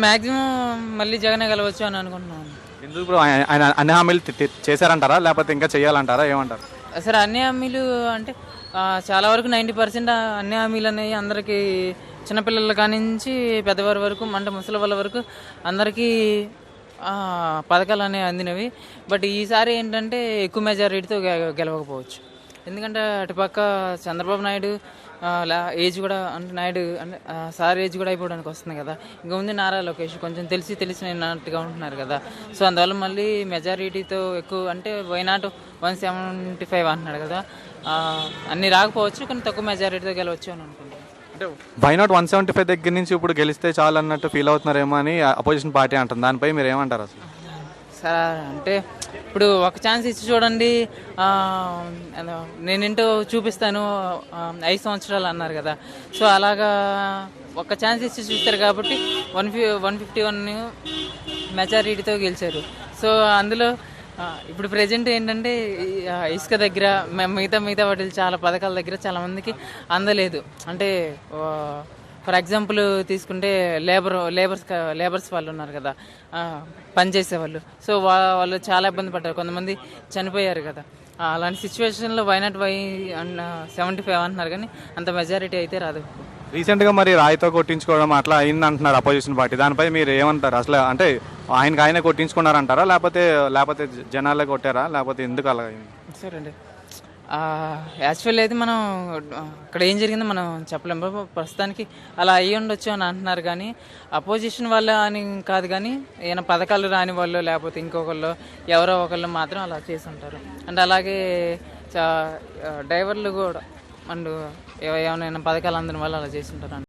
Maximum మళ్ళీ జగనే గెలవచ్చు అని అనుకుంటున్నాను. ఎందుకు ఇప్పుడు ఆయన ఆయన అన్ని హామీలు తి- తి- చేశారంటారా? లేకపోతే ఇంకా చేయాలంటారా ఏమంటారు? అసలు అన్ని హామీలు అంటే ఆ, చాలా వరకు నైంటీ పర్సెంట్ అన్ని హామీలు అనేవి అందరికీ చిన్నపిల్లల కానించి పెద్దవారి వరకు అంటే ముసలి వాళ్ళ వరకు అందరికీ ఆ, పథకాలు అనేవి అందినవి. బట్ ఈసారి ఏంటంటే ఎక్కువ మెజారిటీతో గెలవకపోవచ్చు. ఎందుకంటే అటుపక్క చంద్రబాబు నాయుడు ఏజ్ కూడా అంటే నాయుడు అంటే సార్ ఏజ్ కూడా అయిపోవడానికి వస్తుంది కదా. ఇంకా ఉంది నారా లోకేష్. కొంచెం తెలిసి తెలిసినట్టుగా ఉంటున్నారు కదా. సో అందువల్ల మళ్ళీ మెజారిటీతో ఎక్కువ అంటే వైనాట్ వన్ సెవెంటీ ఫైవ్ అంటున్నాడు కదా. అన్ని రాకపోవచ్చు కానీ తక్కువ మెజారిటీతో గెలవచ్చు అని అనుకుంటున్నాను. అంటే why not one seventy five దగ్గర నుంచి ఇప్పుడు గెలిస్తే చాలు అన్నట్టు ఫీల్ అవుతున్నారేమో అని అపోజిషన్ పార్టీ అంటుంది. దానిపై మీరు ఏమంటారు అసలు? సార్ అంటే ఇప్పుడు ఒక ఛాన్స్ ఇచ్చి చూడండి నేనేంటో చూపిస్తాను ఐదు సంవత్సరాలు అన్నారు కదా. సో అలాగా ఒక ఛాన్స్ ఇచ్చి చూస్తారు కాబట్టి వన్ ఫి వన్ ఫిఫ్టీ వన్ మెజారిటీతో గెలిచారు. సో అందులో ఇప్పుడు ప్రజెంట్ ఏంటంటే ఇసుక దగ్గర మిగతా మిగతా వాటి చాలా పథకాల దగ్గర చాలామందికి అందలేదు. అంటే ఫర్ ఎగ్జాంపుల్ తీసుకుంటే లేబర్ లేబర్స్ లేబర్స్ వాళ్ళు ఉన్నారు కదా పనిచేసే వాళ్ళు సో వా- వాళ్ళు చాలా ఇబ్బంది పడ్డారు. కొంతమంది చనిపోయారు కదా. అలాంటి సిచ్యువేషన్లో వైనాట్ వై అన్న సెవెంటీ ఫైవ్ అంటున్నారు కానీ అంత మెజారిటీ అయితే రాదు. రీసెంట్గా మరి రాయితో కొట్టించుకోవడం అట్లా అయింది అంటున్నారు అపోజిషన్ పార్టీ దానిపై మీరు ఏమంటారు? అసలు అంటే ఆయనకి ఆయనే కొట్టించుకున్నారంటారా? లేకపోతే లేకపోతే జనాలే కొట్టారా? లేకపోతే ఎందుకు అలా అయింది? సరే అండి. యాక్చువల్ అయితే మనం ఇక్కడ అక్కడ ఏం జరిగిందో మనం చెప్పలేము బాబు, ప్రస్తుతానికి అలా అయ్యి ఉండొచ్చు అని అంటున్నారు కానీ అపోజిషన్ వల్ల అని కాదు కానీ ఏమైనా పథకాలు రాని వాళ్ళు లేకపోతే ఇంకొకళ్ళు ఎవరో ఒకళ్ళు మాత్రం అలా చేసి ఉంటారు అండ్ అలాగే డ్రైవర్లు కూడా అండ్ ఏమైనా పథకాలు అందిన వాళ్ళు అలా చేసి ఉంటారు